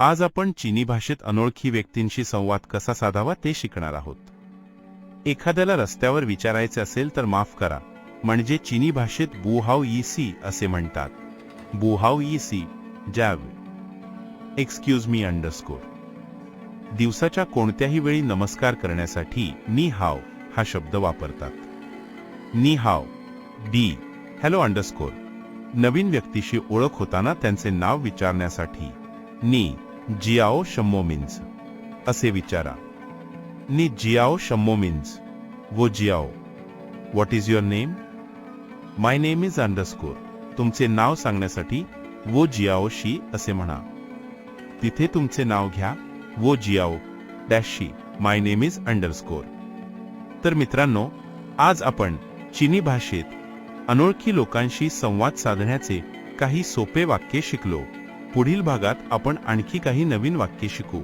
आज आपण चिनी भाषेत अनोळखी व्यक्तींशी संवाद कसा साधावा ते शिकणार आहोत. एखाद्याला रस्त्यावर विचारायचे असेल तर माफ करा म्हणजे चिनी भाषेत बुहाव ई सी असे म्हणतात. बुहाव ई सी जॅव. एक्सक्यूज मी अंडरस्कोर दिवसाच्या कोणत्याही वेळी नमस्कार करण्यासाठी नी हाव हा शब्द वापरतात. नी हाव डी हॅलो अंडरस्कोर नवीन व्यक्तीशी ओळख होताना त्यांचे नाव विचारण्यासाठी नी जियाओ शम्मो मीन्स असे विचारा. नी जियाओ शम्मो मीन्स वो Xiao. What is your name my name is underscore तुमचे नाव सांगण्यासाठी वो जियाओ शी असे म्हणा. तिथे तुमचे नाव घ्या वो जियाओ डॅशशी माय नेम इज अंडरस्कोर तर मित्रांनो आज आपण चिनी भाषेत अनोळखी लोकांशी संवाद साधण्याचे काही सोपे वाक्य शिकलो. पुढील भागात आपण आणखी काही नवीन वाक्य शिकू.